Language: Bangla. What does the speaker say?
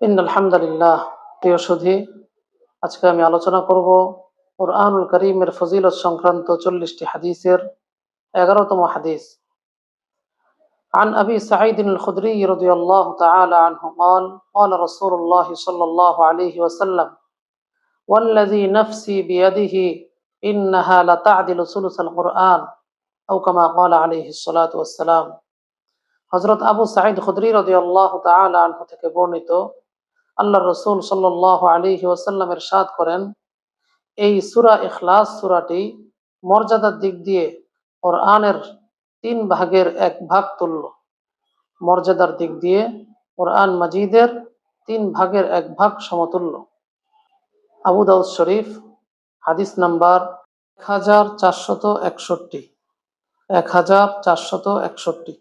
ইন আলহামদুলিল্লাহ প্রিয় সুধী আজকে আমি আলোচনা করব কোরআনুল করিমের ফজিলত সংক্রান্ত চল্লিশটি হাদিসের এগারোতম হাদিস عن أبي سعيد الخدري رضي الله تعالى عنه قال قال رسول الله صلى الله عليه وسلم والذي نفسي بيده إنها لتعدل ثلث القرآن أو كما قال عليه الصلاة والسلام হজরত আবু সাইদ খুদরি রদি আল্লাহ আনহু থেকে বর্ণিত আল্লাহ রসুল সাল্লাহ আলী ওসাল্লামের সাদ করেন, এই সুরা ইখলাস সুরাটি মর্যাদার দিক দিয়ে ওর আনের তিন ভাগের এক ভাগ তুল্য। মর্যাদার দিক দিয়ে ওর আন মাজিদের তিন ভাগের এক ভাগ সমতুল্য। আবু দাউদ শরীফ, হাদিস নাম্বার এক হাজার চারশত একষট্টি। এক হাজার চারশত একষট্টি।